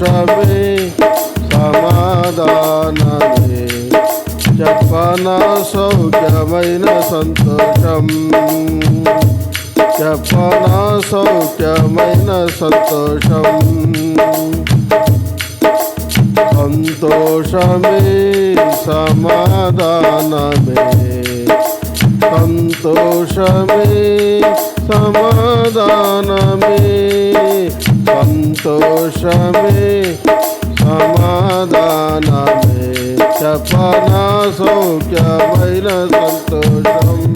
సంతోషమే సమాధానమే చెప్పన సౌఖ్యమైన సంతోషం చెప్పన సౌఖ్యమైన సంతోషం సంతోషమే సమాధానమే సంతోషమే సమాధానమే సంతోషమే సమాధానమే చెప్పన సౌఖ్యమైన సంతోషం.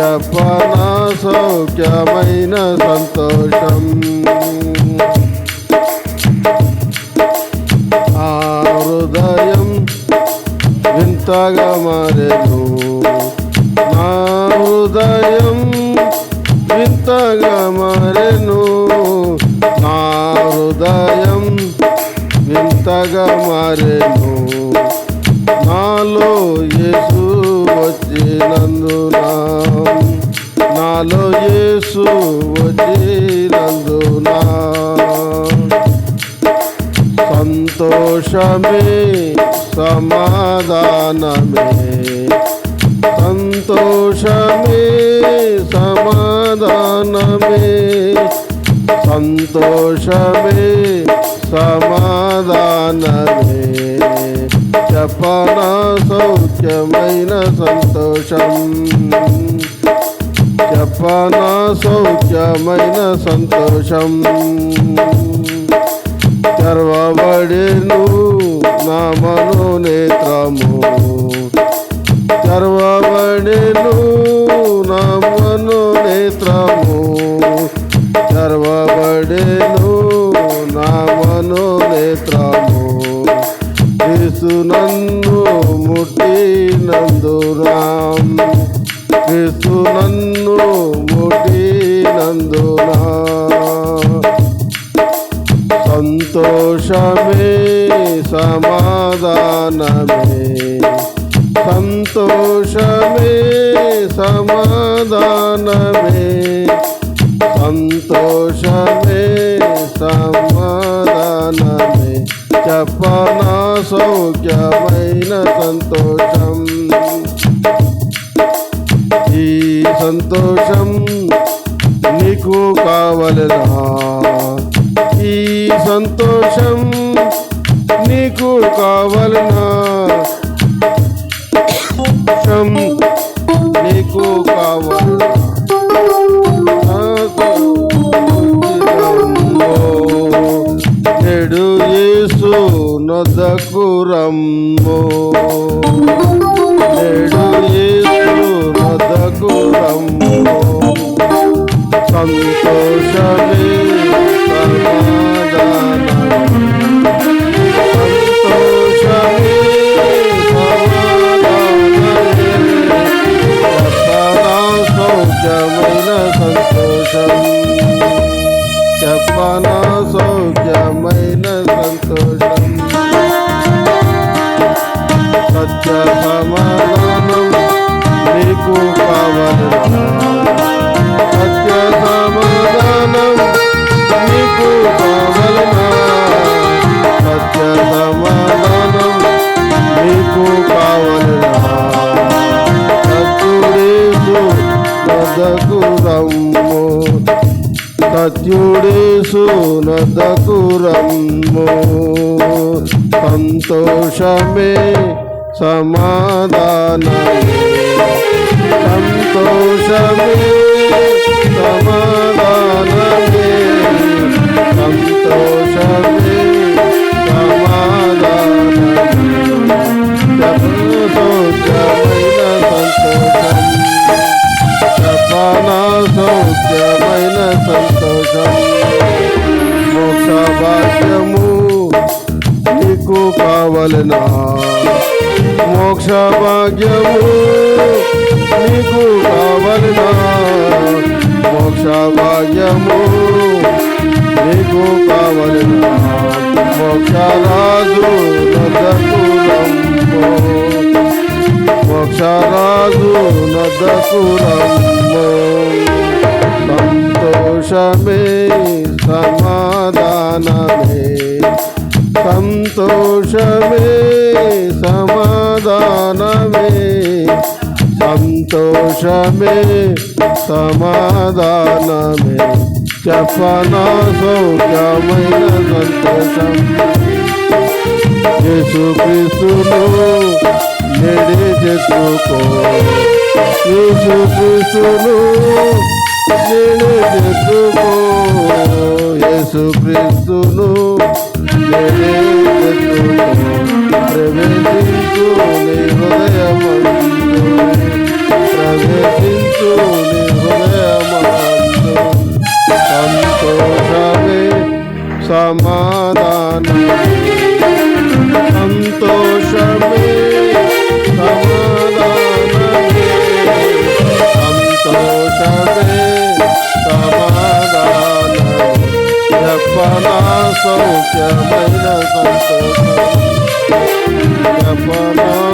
చెప్పన సౌఖ్యమైన సంతోషం. ఆ హృదయం వింతగా మారెను. నా హృదయం వింతగా మారెను. నాలో యేసు వచ్చినందున నాలో యేసు వచ్చినందున సంతోషమే సమాధానమే. సంతోషమే సమాధానమే. చెప్పన సౌఖ్యమైన సంతోషం? చెప్పన సౌఖ్యమైన సంతోషం? క్రీస్తు నన్ను ముట్టినందునా సంతోషమే సమాధానమే. సంతోషమే సమాధానమే. సంతోషమే సమాధానమే. చెప్పనా సౌఖ్యమైన సంతోషం. సంతోషం నీకు కావలరా ఈ సంతోషం నీకు కావలనా? సౌఖ్యమైన సంతోషం. సత్య సమాధానం నీకు కావలనా. సత్య సమాధానం నీకు కావలనా. సత్య సమాధానం నీకు కావలనా. సత్యుడేసు నదకు రమ్ము. సత్యుడేసు నదకు సంతోషమే సమాధానమే. సంతోషమే సమాధానమే. సంతోషమే కావలనా మోక్ష భాగ్యము నీకు కావలనా? మోక్ష భాగ్యము నీకు కావలనా? మోక్ష రాజు నదకు రమ్మో మోక్షరాజు నదకు సంతోషమే సమాధానమే. సంతోషమే సమాధానమే. సంతోషమే సమాధానమే. చెప్పనా సౌఖ్యమైన సంతోషం. యేసు క్రీస్తును నేడే చెప్పుకో యేసు Través de సౌఖ్యమైన సంతోషం చెప్పనా సౌఖ్యమైన